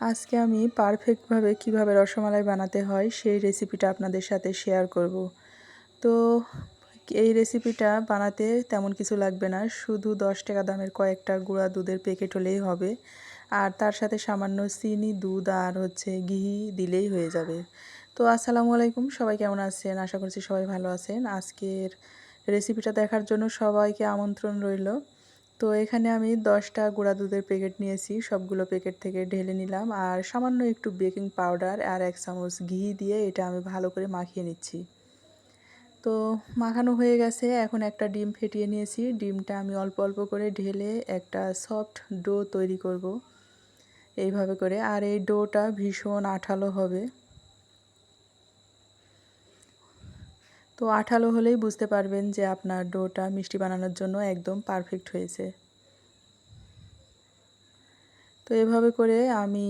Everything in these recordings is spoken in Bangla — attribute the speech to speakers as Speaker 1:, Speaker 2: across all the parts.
Speaker 1: আজকে আমি পারফেক্টভাবে কীভাবে রসমালাই বানাতে হয় সেই রেসিপিটা আপনাদের সাথে শেয়ার করব। তো এই রেসিপিটা বানাতে তেমন কিছু লাগবে না, শুধু দশ টাকা দামের কয়েকটা গুঁড়া দুধের প্যাকেট হলেই হবে। আর তার সাথে সামান্য চিনি, দুধ আর হচ্ছে ঘি দিলেই হয়ে যাবে। তো আসসালামু আলাইকুম, সবাই কেমন আছেন? আশা করছি সবাই ভালো আছেন। আজকের রেসিপিটা দেখার জন্য সবাইকে আমন্ত্রণ রইল। তো এখানে আমি দশটা গুঁড়া দুধের প্যাকেট নিয়েছি, সবগুলো প্যাকেট থেকে ঢেলে নিলাম আর সামান্য একটু বেকিং পাউডার আর এক চামচ ঘি দিয়ে এটা আমি ভালো করে মাখিয়ে নিচ্ছি। তো মাখানো হয়ে গেছে, এখন একটা ডিম ফেটিয়ে নিয়েছি, ডিমটা আমি অল্প অল্প করে ঢেলে একটা সফট ডো তৈরি করব। এইভাবে করে, আর এই ডোটা ভীষণ আঠালো হবে। তো আঠালো হলেই বুঝতে পারবেন যে আপনার ডোটা মিষ্টি বানানোর জন্য একদম পারফেক্ট হয়েছে। তো এভাবে করে আমি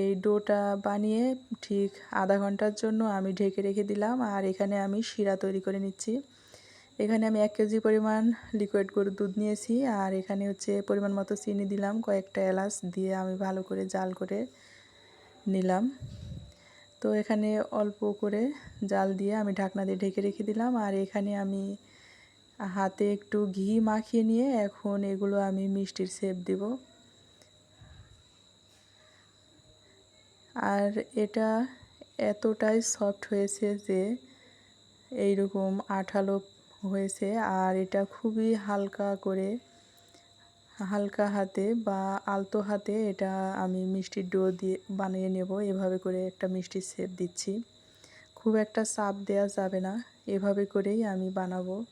Speaker 1: এই ডোটা বানিয়ে ঠিক আধা ঘণ্টার জন্য আমি ঢেকে রেখে দিলাম আর এখানে আমি শিরা তৈরি করে নিচ্ছি। এখানে আমি এক কেজি পরিমাণ লিকুইড গরুর দুধ নিয়েছি আর এখানে হচ্ছে পরিমাণ মতো চিনি দিলাম, কয়েকটা এলাচ দিয়ে আমি ভালো করে জাল করে নিলাম। তো এখানে অল্প করে জাল দিয়ে আমি ঢাকনা দিয়ে ঢেকে রেখে দিলাম। আর এখানে আমি হাতে একটু ঘি মাখিয়ে নিয়ে এখন এগুলো আমি মিষ্টির সেপ দেব। আর এটা এতটাই সফট হয়েছে যে এইরকম আঠালো হয়েছে। আর এটা খুবই হালকা করে হালকা হাতে বা আলতো হাতে এটা আমি মিষ্টির ডো দিয়ে বানিয়ে নেব। এভাবে করে একটা মিষ্টির শেপ দিচ্ছি। খুব একটা চাপ দেওয়া যাবে না। এভাবে করেই আমি বানাবো।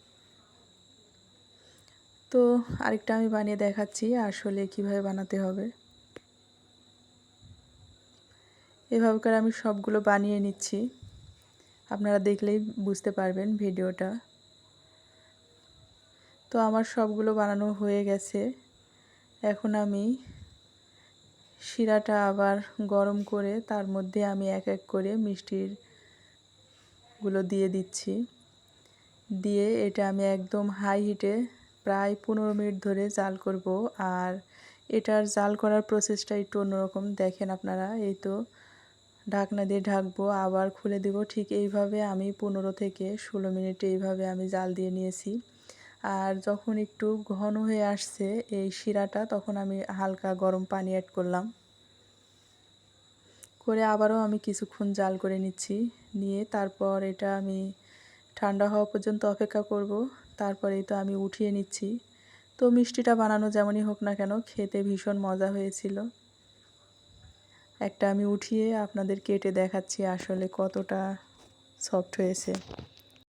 Speaker 1: তো আরেকটা আমি বানিয়ে দেখাচ্ছি, আসলে কীভাবে বানাতে হবে। এভাবে করে আমি সবগুলো বানিয়ে নিচ্ছি। আপনারা দেখলেই বুঝতে পারবেন ভিডিওটা। তো আমার সবগুলো বানানো হয়ে গেছে। এখন আমি শিরাটা আবার গরম করে তার মধ্যে আমি এক এক করে মিষ্টিরগুলো দিয়ে দিচ্ছি। দিয়ে এটা আমি একদম হাই হিটে প্রায় পনেরো মিনিট ধরে জাল করব আর এটার জাল করার প্রসেসটা একটু অন্যরকম। দেখেন আপনারা, এই তো ঢাকনা দিয়ে ঢাকবো, আবার খুলে দেব। ঠিক এইভাবে আমি পনেরো থেকে ষোলো মিনিট এইভাবে আমি জাল দিয়ে নিয়েছি। আর যখন একটু ঘন হয়ে আসছে এই শিরাটা, তখন আমি হালকা গরম পানি অ্যাড করলাম। করে আবারও আমি কিছুক্ষণ জাল করে নিচ্ছি। নিয়ে তারপর এটা আমি ঠান্ডা হওয়া পর্যন্ত অপেক্ষা করব। তারপরেই তো আমি উঠিয়ে নিচ্ছি। তো মিষ্টিটা বানানো যেমনই হোক না কেন, খেতে ভীষণ মজা হয়েছিল। একটা আমি উঠিয়ে আপনাদের কেটে দেখাচ্ছি আসলে কতটা সফট হয়েছে।